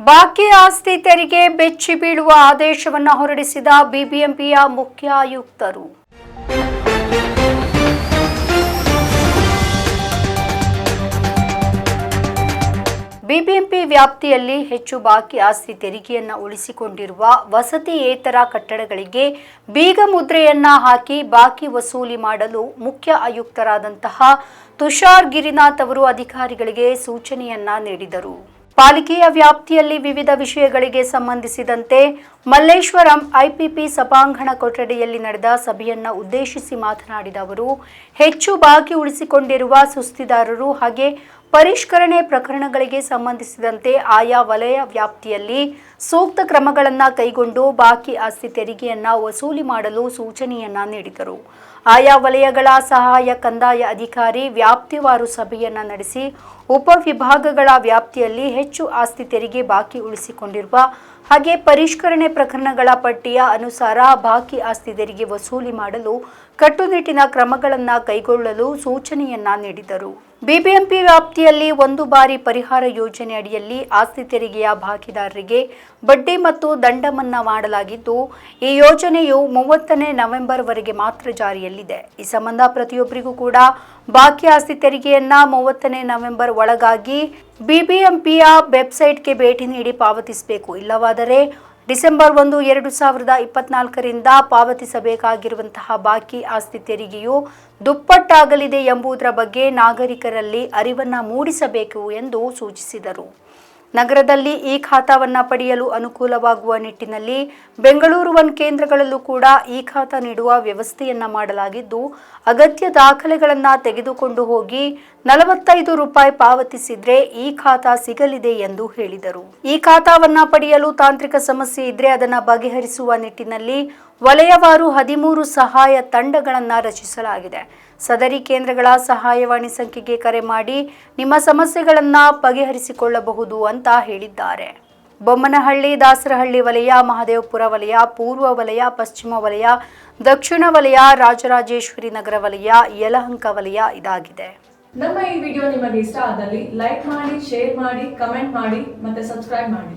ಬಾಕಿ ಆಸ್ತಿ ತೆರಿಗೆ ಬೆಚ್ಚಿ ಬೀಳುವ ಆದೇಶವನ್ನು ಹೊರಡಿಸಿದ ಬಿಬಿಎಂಪಿಯ ಮುಖ್ಯ ಆಯುಕ್ತರು ಬಿಬಿಎಂಪಿ ವ್ಯಾಪ್ತಿಯಲ್ಲಿ ಹೆಚ್ಚು ಬಾಕಿ ಆಸ್ತಿ ತೆರಿಗೆಯನ್ನು ಉಳಿಸಿಕೊಂಡಿರುವ ವಸತಿಯೇತರ ಕಟ್ಟಡಗಳಿಗೆ ಬೀಗ ಮುದ್ರೆಯನ್ನ ಹಾಕಿ ಬಾಕಿ ವಸೂಲಿ ಮಾಡಲು ಮುಖ್ಯ ಆಯುಕ್ತರಾದಂತಹ ತುಷಾರ್ ಗಿರಿನಾಥ್ ಅವರು ಅಧಿಕಾರಿಗಳಿಗೆ ಸೂಚನೆಯನ್ನ ನೀಡಿದರು. ಪಾಲಿಕೆಯ ವ್ಯಾಪ್ತಿಯಲ್ಲಿ ವಿವಿಧ ವಿಷಯಗಳಿಗೆ ಸಂಬಂಧಿಸಿದಂತೆ ಮಲ್ಲೇಶ್ವರಂ ಐಪಿಪಿ ಸಭಾಂಗಣ ಕೊಠಡಿಯಲ್ಲಿ ನಡೆದ ಸಭೆಯನ್ನ ಉದ್ದೇಶಿಸಿ ಮಾತನಾಡಿದ ಅವರು, ಹೆಚ್ಚು ಬಾಕಿ ಉಳಿಸಿಕೊಂಡಿರುವ ಸುಸ್ತಿದಾರರು ಹಾಗೆ ಪರಿಷ್ಕರಣೆ ಪ್ರಕರಣಗಳಿಗೆ ಸಂಬಂಧಿಸಿದಂತೆ ಆಯಾ ವಲಯ ವ್ಯಾಪ್ತಿಯಲ್ಲಿ ಸೂಕ್ತ ಕ್ರಮಗಳನ್ನು ಕೈಗೊಂಡು ಬಾಕಿ ಆಸ್ತಿ ತೆರಿಗೆಯನ್ನ ವಸೂಲಿ ಮಾಡಲು ಸೂಚನೆಯನ್ನ ನೀಡಿದರು. ಆಯಾ ವಲಯಗಳ ಸಹಾಯ ಕಂದಾಯ ಅಧಿಕಾರಿ ವ್ಯಾಪ್ತಿವಾರು ಸಭೆಯನ್ನ ನಡೆಸಿ ಉಪವಿಭಾಗಗಳ ವ್ಯಾಪ್ತಿಯಲ್ಲಿ ಹೆಚ್ಚು ಆಸ್ತಿ ತೆರಿಗೆ ಬಾಕಿ ಉಳಿಸಿಕೊಂಡಿರುವ ಹಾಗೆ ಪರಿಷ್ಕರಣೆ ಪ್ರಕರಣಗಳ ಪಟ್ಟಿಯ ಅನುಸಾರ ಬಾಕಿ ಆಸ್ತಿ ತೆರಿಗೆ ವಸೂಲಿ ಮಾಡಲು ಕಟ್ಟುನಿಟ್ಟಿನ ಕ್ರಮಗಳನ್ನು ಕೈಗೊಳ್ಳಲು ಸೂಚನೆಯನ್ನ ನೀಡಿದರು. ಬಿಬಿಎಂಪಿ ವ್ಯಾಪ್ತಿಯಲ್ಲಿ ಒಂದು ಬಾರಿ ಪರಿಹಾರ ಯೋಜನೆ ಅಡಿಯಲ್ಲಿ ಆಸ್ತಿ ತೆರಿಗೆಯ ಭಾಗಿದಾರರಿಗೆ ಬಡ್ಡಿ ಮತ್ತು ದಂಡ ಮನ್ನಾ ಮಾಡಲಾಗಿದ್ದು, ಈ ಯೋಜನೆಯು ಮೂವತ್ತನೇ ನವೆಂಬರ್ವರೆಗೆ ಮಾತ್ರ ಜಾರಿಯಲ್ಲಿದೆ. ಈ ಸಂಬಂಧ ಪ್ರತಿಯೊಬ್ಬರಿಗೂ ಕೂಡ ಬಾಕಿ ಆಸ್ತಿ ತೆರಿಗೆಯನ್ನ ಮೂವತ್ತನೇ ನವೆಂಬರ್ ಒಳಗಾಗಿ ಬಿಬಿಎಂಪಿಯ ವೆಬ್ಸೈಟ್ಗೆ ಭೇಟಿ ನೀಡಿ ಪಾವತಿಸಬೇಕು. ಇಲ್ಲವಾದರೆ ಡಿಸೆಂಬರ್ ಒಂದು, ಎರಡು ಸಾವಿರದ ಇಪ್ಪತ್ನಾಲ್ಕರಿಂದ ಪಾವತಿಸಬೇಕಾಗಿರುವಂತಹ ಬಾಕಿ ಆಸ್ತಿ ತೆರಿಗೆಯು ದುಪ್ಪಟ್ಟಾಗಲಿದೆ ಎಂಬುದರ ಬಗ್ಗೆ ನಾಗರಿಕರಲ್ಲಿ ಅರಿವನ್ನು ಮೂಡಿಸಬೇಕು ಎಂದು ಸೂಚಿಸಿದರು. ನಗರದಲ್ಲಿ ಈ ಖಾತಾವನ್ನ ಪಡೆಯಲು ಅನುಕೂಲವಾಗುವ ನಿಟ್ಟಿನಲ್ಲಿ ಬೆಂಗಳೂರು ಒನ್ ಕೇಂದ್ರಗಳಲ್ಲೂ ಕೂಡ ಈ ಖಾತಾ ನೀಡುವ ವ್ಯವಸ್ಥೆಯನ್ನ ಮಾಡಲಾಗಿದ್ದು, ಅಗತ್ಯ ದಾಖಲೆಗಳನ್ನು ತೆಗೆದುಕೊಂಡು ಹೋಗಿ ನಲವತ್ತೈದು ರೂಪಾಯಿ ಪಾವತಿಸಿದ್ರೆ ಈ ಖಾತಾ ಸಿಗಲಿದೆ ಎಂದು ಹೇಳಿದರು. ಈ ಖಾತಾವನ್ನ ಪಡೆಯಲು ತಾಂತ್ರಿಕ ಸಮಸ್ಯೆ ಇದ್ರೆ ಅದನ್ನು ಬಗೆಹರಿಸುವ ನಿಟ್ಟಿನಲ್ಲಿ ವಲಯವಾರು ಹದಿಮೂರು ಸಹಾಯ ತಂಡಗಳನ್ನು ರಚಿಸಲಾಗಿದೆ. ಸದರಿ ಕೇಂದ್ರಗಳ ಸಹಾಯವಾಣಿ ಸಂಖ್ಯೆಗೆ ಕರೆ ಮಾಡಿ ನಿಮ್ಮ ಸಮಸ್ಯೆಗಳನ್ನು ಬಗೆಹರಿಸಿಕೊಳ್ಳಬಹುದು ಅಂತ ಹೇಳಿದ್ದಾರೆ. ಬೊಮ್ಮನಹಳ್ಳಿ, ದಾಸರಹಳ್ಳಿ ವಲಯ, ಮಹದೇವಪುರ ವಲಯ, ಪೂರ್ವ ವಲಯ, ಪಶ್ಚಿಮ ವಲಯ, ದಕ್ಷಿಣ ವಲಯ, ರಾಜರಾಜೇಶ್ವರಿ ನಗರ ವಲಯ, ಯಲಹಂಕ ವಲಯ ಇದಾಗಿದೆ. ನಮ್ಮ ಈ ವಿಡಿಯೋ ನಿಮಗೆ ಇಷ್ಟ ಆದಲ್ಲಿ ಲೈಕ್ ಮಾಡಿ, ಶೇರ್ ಮಾಡಿ, ಕಮೆಂಟ್ ಮಾಡಿ ಮತ್ತೆ ಸಬ್ಸ್ಕ್ರೈಬ್ ಮಾಡಿ.